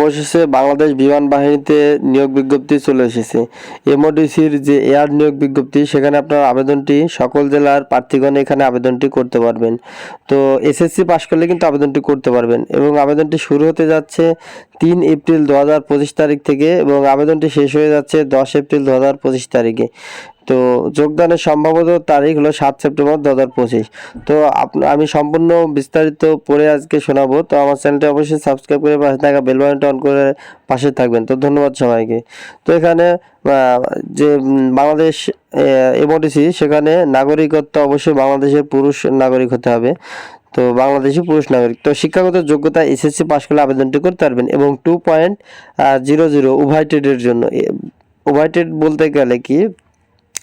অবশেষে বাংলাদেশ বিমান বাহিনীতে নিয়োগ বিজ্ঞপ্তি চলে এসেছে। এমওডিসির যে এয়ার নিয়োগ বিজ্ঞপ্তি, সেখানে আপনার আবেদনটি সকল জেলার প্রার্থীগণ এখানে আবেদনটি করতে পারবেন। তো এসএসসি পাশ করলে কিন্তু আবেদনটি করতে পারবেন এবং আবেদনটি শুরু হতে যাচ্ছে তিন এপ্রিল দু হাজার পঁচিশ তারিখ থেকে এবং আবেদনটি শেষ হয়ে যাচ্ছে দশ এপ্রিল দু হাজার পঁচিশ তারিখে। তো যোগদানের সম্ভবত তারিখ হলো সাত সেপ্টেম্বর দু হাজার পঁচিশ। তো আমি সম্পূর্ণ বিস্তারিত পড়ে আজকে শোনাবো। তো আমার চ্যানেলটি অবশ্যই সাবস্ক্রাইব করে পাশে থাকা বেল অন করে পাশে থাকবেন। তো ধন্যবাদ সবাইকে। তো এখানে যে বাংলাদেশ এমওডিসি সেখানে নাগরিকত্ব অবশ্যই বাংলাদেশের পুরুষ নাগরিক হতে হবে। তো বাংলাদেশি পুরুষ নাগরিক। তো শিক্ষাগত যোগ্যতা এসএসসি পাশ করলে আবেদনটি করতে পারবেন এবং টু পয়েন্ট জিরো জিরো উভয় ট্রেডের জন্য। উভয় ট্রেড বলতে গেলে কি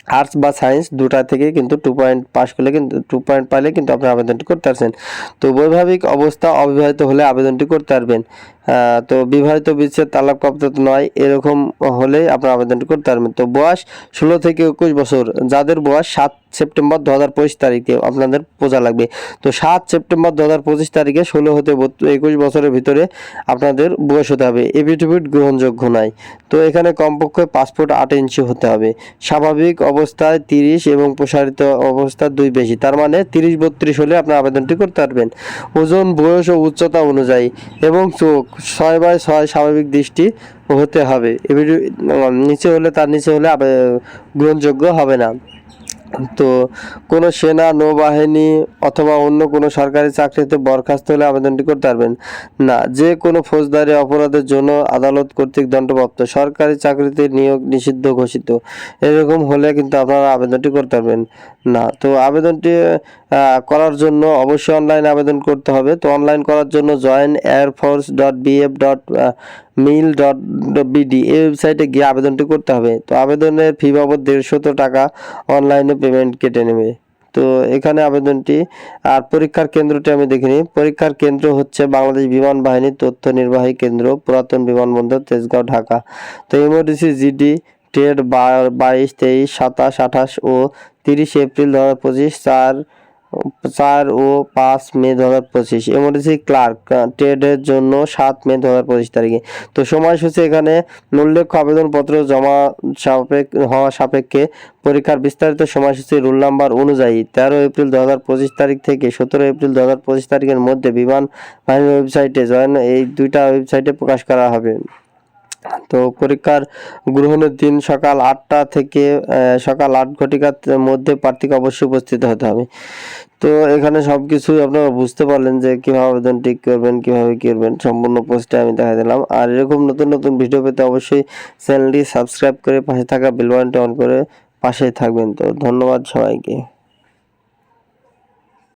আর্টস বা সায়েন্স দুটা থেকে কিন্তু টু পয়েন্ট পাস করলে কিন্তু টু পয়েন্ট পাইলে কিন্তু আপনি আবেদনটি করতে পারছেন। তো বৈভাবিক অবস্থা অবিবাহিত হলে আবেদনটি করতে পারবেন। তো বিবাহিত বিচ্ছেদ তালাকপ্রাপ্ত নয়, এরকম হলে আপনার আবেদনটি করতে পারবেন। তো বয়স ষোলো থেকে একুশ বছর, যাদের বয়স সাত সেপ্টেম্বর দু হাজার পঁচিশ তারিখে আপনাদের বোঝা লাগবে। তো সাত সেপ্টেম্বর দু হাজার পঁচিশ তারিখে ষোলো হতে একুশ বছরের ভিতরে আপনাদের বয়স হতে হবে। এফিডেভিট গ্রহণযোগ্য নয় তো এখানে কমপক্ষে পাসপোর্ট আট ইঞ্চি হতে হবে। স্বাভাবিক অবস্থায় তিরিশ এবং প্রসারিত অবস্থায় দুই বেশি। তার মানে তিরিশ বত্রিশ হলে আপনি আবেদনটি করতে পারবেন। ওজন বয়স ও উচ্চতা অনুযায়ী এবং চোখ ছয় বাই ছয় স্বাভাবিক দৃষ্টি হতে হবে। উম, নিচে হলে তার নিচে হলে গ্রহণযোগ্য হবে না। তো কোনো সেনা, নৌবাহিনী অথবা অন্য কোনো সরকারি চাকরিতে বরখাস্ত হলে আবেদনটি করতে পারবেন। না, যে কোনো ফৌজদারি অপরাধের জন্য আদালত কর্তৃক দণ্ডপ্রাপ্ত। সরকারি চাকরিতে নিয়োগ নিষিদ্ধ ঘোষিত। এরকম হলে কিন্তু আপনারা আবেদনটি করতে পারবেন। না, তো আবেদনটি করার জন্য অবশ্যই অনলাইন আবেদন করতে হবে। তো অনলাইন করার জন্য join air force dot BF dot mil dot BD এই ওয়েবসাইটে গিয়ে আবেদনটি করতে হবে। তো আবেদনের ফি বাবদ দেড়শত টাকা অনলাইনে পেমেন্ট কেটে নেবে। তো এখানে আবেদনটি, আর পরীক্ষার কেন্দ্রটি আমি দেখিনি। পরীক্ষার কেন্দ্র হচ্ছে বাংলাদেশ বিমান বাহিনী তথ্য নির্বাহী কেন্দ্র, পুরাতন বিমানবন্দর, তেজগাঁও, ঢাকা। তো এমওডিসি জিডি ট্রেড বাইশ, তেইশ, সাতাশ, আঠাশ ও তিরিশ এপ্রিল দু হাজার পঁচিশ, চার চার ও পাঁচ মে দু হাজার পঁচিশ। এমওডিসি ক্লার্ক ট্রেডের জন্য সাত মে দু হাজার পঁচিশ তারিখে। তো সময়সূচি এখানে উল্লেখ্য আবেদনপত্র জমা সাপেক্ষ, হওয়া সাপেক্ষে পরীক্ষার বিস্তারিত সময়সূচি রুল নাম্বার অনুযায়ী তেরো এপ্রিল দু হাজার পঁচিশ তারিখ থেকে সতেরো এপ্রিল দু হাজার পঁচিশ তারিখের মধ্যে বিমান বাহিনীর ওয়েবসাইটে জয়েন এই দুইটা ওয়েবসাইটে প্রকাশ করা হবে। তো পরীক্ষার গ্রহণের দিন সকাল আটটা থেকে সকাল আট ঘটিকার মধ্যে প্রার্থীকে অবশ্যই উপস্থিত হতে হবে। তো এখানে সব কিছুই আপনারা বুঝতে পারলেন যে কীভাবে আবেদনটি করবেন, কীভাবে করবেন, সম্পূর্ণ পোস্টে আমি দেখা দিলাম। আর এরকম নতুন নতুন ভিডিও পেতে অবশ্যই চ্যানেলটি সাবস্ক্রাইব করে পাশে থাকা বেল অন করে পাশেই থাকবেন। তো ধন্যবাদ সবাইকে।